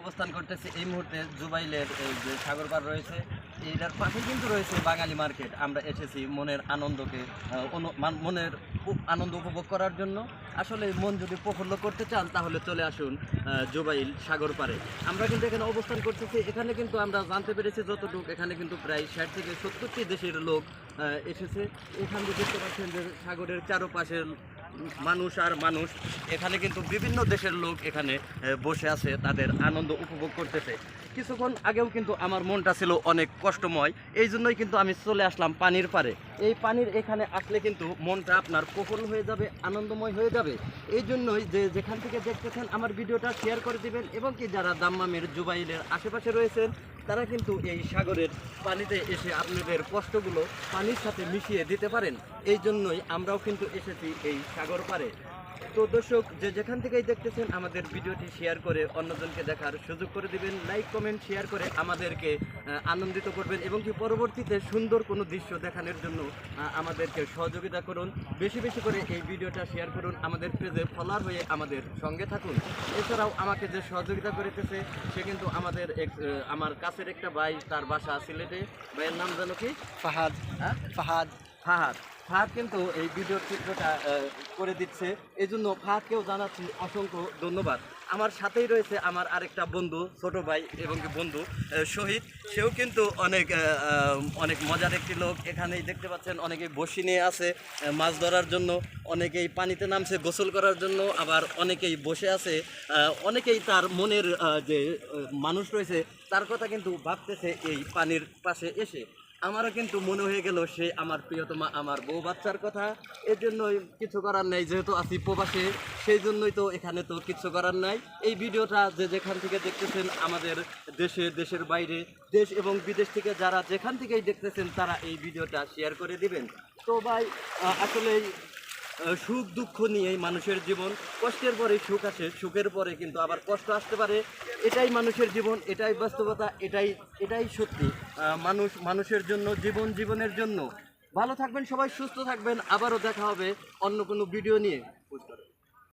অবস্থান করতেছে এই মুহূর্তে জুবাইলের এই যে সাগর পার রয়েছে, এইটার পাশে কিন্তু রয়েছে বাঙালি মার্কেট। আমরা এসেছি মনের আনন্দকে মান- মনের আনন্দ উপভোগ করার জন্য। আসলে মন যদি প্রফুল্ল করতে চান, তাহলে চলে আসুন জুবাইল সাগর পারে। আমরা কিন্তু এখানে অবস্থান করতেছি। এখানে কিন্তু আমরা জানতে পেরেছি যতটুকু, এখানে কিন্তু প্রায় ষাট থেকে সত্তরটি দেশের লোক এসেছে। এখান থেকে দেখতে পাচ্ছেন যে সাগরের চারপাশে মানুষ আর মানুষ, এখানে কিন্তু বিভিন্ন দেশের লোক এখানে বসে আছে, তাদের আনন্দ উপভোগ করতেছে। কিছুক্ষণ আগেও কিন্তু আমার মনটা ছিল অনেক কষ্টময়, এই জন্যই কিন্তু আমি চলে আসলাম পানির পারে এই পানির এখানে আসলে কিন্তু মনটা আপনার প্রফুল্ল হয়ে যাবে, আনন্দময় হয়ে যাবে। এই জন্যই যে যেখান থেকে দেখতেছেন আমার ভিডিওটা শেয়ার করে দিবেন, এবং কি যারা দাম্মামের জুবাইলের আশেপাশে রয়েছেন তারা কিন্তু এই সাগরের পানিতে এসে আপনাদের কষ্টগুলো পানির সাথে মিশিয়ে দিতে পারেন। এই জন্যই আমরাও কিন্তু এসেছি এই সাগর পারে। তো দর্শক যে যেখান থেকেই দেখতেছেন আমাদের ভিডিওটি শেয়ার করে অন্যজনকে দেখার সুযোগ করে দিবেন। লাইক কমেন্ট শেয়ার করে আমাদেরকে আনন্দিত করবেন এবং কি পরবর্তীতে সুন্দর কোনো দৃশ্য দেখানোর জন্য আমাদেরকে সহযোগিতা করুন। বেশি বেশি করে এই ভিডিওটা শেয়ার করুন। আমাদের পেজে ফলোয়ার হয়ে আমাদের সঙ্গে থাকুন। এছাড়াও আমাকে যে সহযোগিতা করিতেছে সে কিন্তু আমাদের এক আহ, আমার একটা ভাই তার বাসা সিলেটে ভাইয়ের নাম জানো কি? ফাহাদ। হ্যাঁ? ফাহাদ। ফাহাদ। ফাহাদ কিন্তু এই ভিডিওর চিত্রটা করে দিচ্ছে। এই জন্য ফাহাদকেও জানাচ্ছি অসংখ্য ধন্যবাদ। আমার সাথেই রয়েছে আমার আরেকটা বন্ধু, ছোট ভাই এবং বন্ধু শহীদ। সেও কিন্তু অনেক অনেক মজার একটি লোক। এখানেই দেখতে পাচ্ছেন অনেকে বসি নিয়ে আছে মাছ ধরার জন্য, অনেকেই পানিতে নামছে গোসল করার জন্য, আবার অনেকেই বসে আছে অনেকেই তার মনের যে মানুষ রয়েছে, তার কথা কিন্তু ভাবতেছে এই পানির পাশে এসে। আমারও কিন্তু মনে হয়ে গেল সে আমার প্রিয়তমা, আমার বউ বাচ্চার কথা। এর জন্যই কিছু করার নাই, যেহেতু আছি প্রবাসে সেই জন্যই তো এখানে তো কিছু করার নাই। এই ভিডিওটা যে যেখান থেকে দেখতেছেন আমাদের দেশে, দেশের বাইরে, দেশ এবং বিদেশ থেকে যারা যেখান থেকেই দেখতেছেন, তারা এই ভিডিওটা শেয়ার করে দিবেন। তো ভাই আসলে সুখ দুঃখ নিয়েই মানুষের জীবন। কষ্টের পরে সুখ আসে, সুখের পরে কিন্তু আবার কষ্ট আসতে পারে। এটাই মানুষের জীবন, এটাই বাস্তবতা, এটাই এটাই সত্যি। মানুষ, মানুষের জন্য, জীবন জীবনের জন্য। ভালো থাকবেন সবাই, সুস্থ থাকবেন। আবারও দেখা হবে অন্য কোনো ভিডিও নিয়ে।